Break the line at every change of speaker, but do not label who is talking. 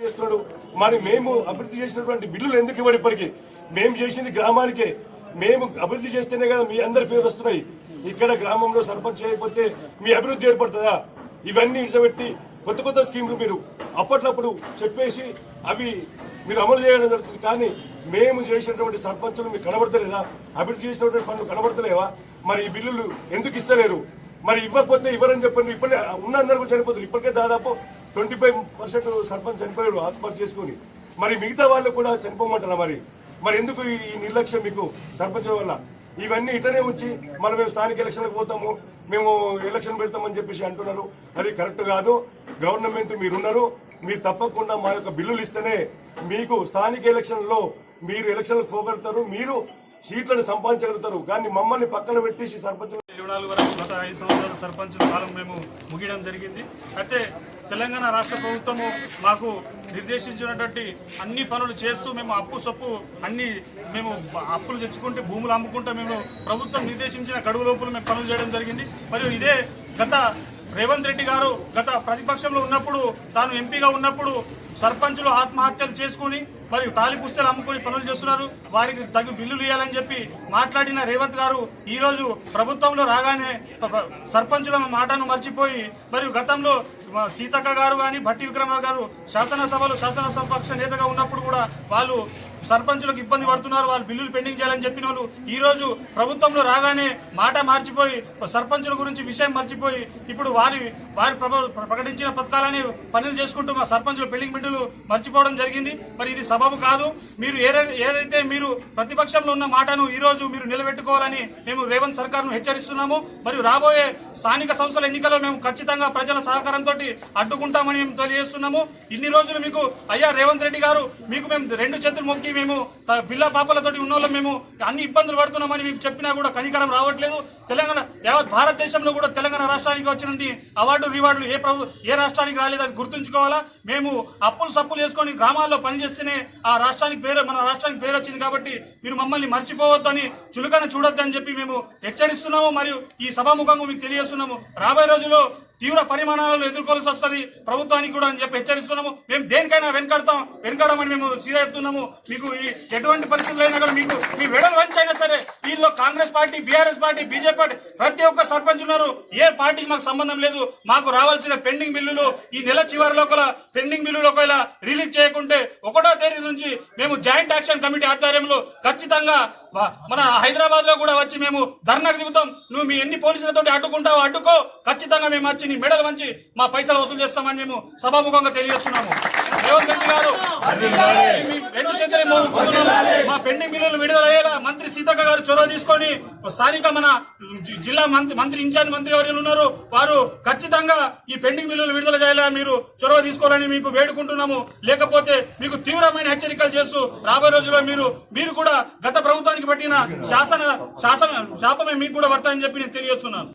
చేస్తున్నాడు. మరి మేము అభివృద్ధి చేసినటువంటి బిల్లులు ఎందుకు ఇవ్వడు ఇప్పటికీ? మేము చేసింది గ్రామానికే. మేము అభివృద్ధి చేస్తేనే కదా మీ అందరి పేరు వస్తున్నాయి. ఇక్కడ గ్రామంలో సర్పంచ్ చేయకపోతే మీ అభివృద్ధి ఏర్పడుతుందా? ఇవన్నీ ఇచ్చబెట్టి కొత్త కొత్త స్కీమ్లు మీరు అప్పట్లప్పుడు చెప్పేసి అవి మీరు అమలు చేయడం జరుగుతుంది. కానీ మేము చేసినటువంటి సర్పంచులు మీకు కనబడతలేదా? అభివృద్ధి చేసినటువంటి పనులు కనబడతలేవా? మరి ఈ బిల్లులు ఎందుకు ఇస్తలేరు? మరి ఇవ్వకపోతే ఇవ్వరని చెప్పండి. ఇప్పటికే ఉన్న అందరూ ఇప్పటికే దాదాపు ట్వంటీ ఫైవ్ పర్సెంట్ సర్పంచ్ చనిపోయాడు ఆత్మహత్య చేసుకుని. మరి మిగతా వాళ్ళు కూడా చనిపోమంటారా మరి. మరి ఎందుకు ఈ నిర్లక్ష్యం మీకు సర్పంచ్ వల్ల? ఇవన్నీ ఇటనే వచ్చి మనం మేము స్థానిక ఎలక్షన్లకు పోతాము మేము ఎలక్షన్ పెడతామని చెప్పేసి అంటున్నారు. అది కరెక్ట్ కాదు. గవర్నమెంట్ మీరున్నారు. మీరు తప్పకుండా మా యొక్క బిల్లులు ఇస్తేనే మీకు స్థానిక ఎలక్షన్లో మీరు ఎలక్షన్లకు పోగలుగుతారు మీరు సీట్లను సంపాదించగలుగుతారు. కానీ మమ్మల్ని పక్కన పెట్టేసి సర్పంచ్
వరకు గత ఐదు సంవత్సరాల సర్పంచ్ కాలం మేము ముగియడం జరిగింది. అయితే తెలంగాణ రాష్ట్ర ప్రభుత్వము మాకు నిర్దేశించినటువంటి అన్ని పనులు చేస్తూ మేము అప్పు సొప్పు అన్ని మేము అప్పులు తెచ్చుకుంటే భూములు అమ్ముకుంటూ మేము ప్రభుత్వం నిర్దేశించిన గడువు లోపల మేము పనులు చేయడం జరిగింది. మరియు ఇదే గత రేవంత్ రెడ్డి గారు గత ప్రతిపక్షంలో ఉన్నప్పుడు తాను ఎంపీగా ఉన్నప్పుడు సర్పంచులు ఆత్మహత్యలు చేసుకుని మరియు తాలి పుస్తలు అమ్ముకుని పనులు చేస్తున్నారు. వారికి తగు బిల్లులు ఇవ్వాలని చెప్పి మాట్లాడిన రేవంత్ గారు ఈరోజు ప్రభుత్వంలో రాగానే సర్పంచుల మాటను మర్చిపోయి మరియు గతంలో సీతక్క గారు కానీ భట్టి విక్రమ గారు శాసనసభలో శాసనసభ నేతగా ఉన్నప్పుడు కూడా వాళ్ళు సర్పంచులకు ఇబ్బంది పడుతున్నారు వాళ్ళు బిల్లులు పెండింగ్ చేయాలని చెప్పిన వాళ్ళు ఈ రోజు ప్రభుత్వంలో రాగానే మాట మార్చిపోయి సర్పంచుల గురించి విషయం మర్చిపోయి ఇప్పుడు వారి వారి ప్రకటించిన పథకాలని పనులు చేసుకుంటూ మా సర్పంచుల పెళ్ళింగ్ బిడ్డలు మర్చిపోవడం జరిగింది. మరి ఇది సబబు కాదు. మీరు ఏదైతే మీరు ప్రతిపక్షంలో ఉన్న మాటను ఈ రోజు మీరు నిలబెట్టుకోవాలని మేము రేవంత్ సర్కార్ను హెచ్చరిస్తున్నాము. మరియు రాబోయే స్థానిక సంస్థల ఎన్నికల్లో మేము ఖచ్చితంగా ప్రజల సహకారంతో అడ్డుకుంటామని మేము తెలియజేస్తున్నాము. ఇన్ని రోజులు మీకు అయ్యా రేవంత్ రెడ్డి గారు మీకు మేము రెండు చేతులు మొక్కి మేము పిల్ల పాపలతోటి ఉన్న మేము అన్ని ఇబ్బందులు పడుతున్నామని మీకు చెప్పినా కూడా కనికరం రావట్లేదు. తెలంగాణ యావత్ భారతదేశంలో కూడా తెలంగాణ రాష్ట్రానికి వచ్చినటువంటి అవార్డు రివార్డులు ఏ ప్రభు ఏ రాష్ట్రానికి రాలేదు అది గుర్తుంచుకోవాలా? మేము అప్పులు సప్పులు చేసుకొని గ్రామాల్లో పనిచేస్తేనే ఆ రాష్ట్రానికి పేరు మన రాష్ట్రానికి పేరు వచ్చింది కాబట్టి మీరు మమ్మల్ని మర్చిపోవద్దని చులకన చూడొద్దని చెప్పి మేము హెచ్చరిస్తున్నాము. మరియు ఈ సభాముఖంగా మీకు తెలియజేస్తున్నాము. రాబోయే రోజుల్లో తీవ్ర పరిమాణాలను ఎదుర్కోవాల్సి వస్తుంది. ప్రభుత్వానికి కూడా అని చెప్పి హెచ్చరిస్తున్నాము. మేము దేనికైనా వెనకడతాం. వెనకడమని మేము సీదెత్తున్నాము మీకు ఈ ఎటువంటి పరిస్థితులు అయినా కూడా మీకు మీ వెడలు వంచైనా సరే దీనిలో Congress party BRS party BJP party ప్రతి ఒక్క సర్పంచ్ ఉన్నారు. ఏ పార్టీకి మాకు సంబంధం లేదు. మాకు రావాల్సిన పెండింగ్ బిల్లులు ఈ నెల చివరి లోపల పెండింగ్ బిల్లులు ఒకవేళ రిలీజ్ చేయకుంటే ఒకటో తేదీ నుంచి మేము జాయింట్ యాక్షన్ కమిటీ ఆధ్వర్యంలో ఖచ్చితంగా మన హైదరాబాద్లో కూడా వచ్చి మేము ధర్నాకు దిగుతాం. నువ్వు మీ ఎన్ని పోలీసులతో అడ్డుకుంటావో అడ్డుకో. ఖచ్చితంగా మేము వచ్చి నీ మెడలు వంచి మా పైసలు వసూలు చేస్తామని మేము సభాముఖంగా తెలియజేస్తున్నాము. రేవంత్ రెడ్డి గారు రెండు చేతులు. మా పెండింగ్ బిల్లులు విడుదల అయ్యేలా మంత్రి సీతక్క గారు చొరవ తీసుకొని స్థానిక మన జిల్లా మంత్రి మంత్రి ఇన్ఛార్జ్ మంత్రి ఎవరు ఉన్నారు వారు ఖచ్చితంగా ఈ పెండింగ్ బిల్లులు విడుదల చేయాలని మీరు చొరవ తీసుకోవాలని మీకు వేడుకుంటున్నాము. లేకపోతే మీకు తీవ్రమైన హెచ్చరికలు చేస్తూ రాబోయే రోజుల్లో మీరు మీరు కూడా గత ప్రభుత్వానికి పట్టిన శాసన శాసన శాపమే మీకు కూడా పడతాయని చెప్పి నేను తెలియజేస్తున్నాను.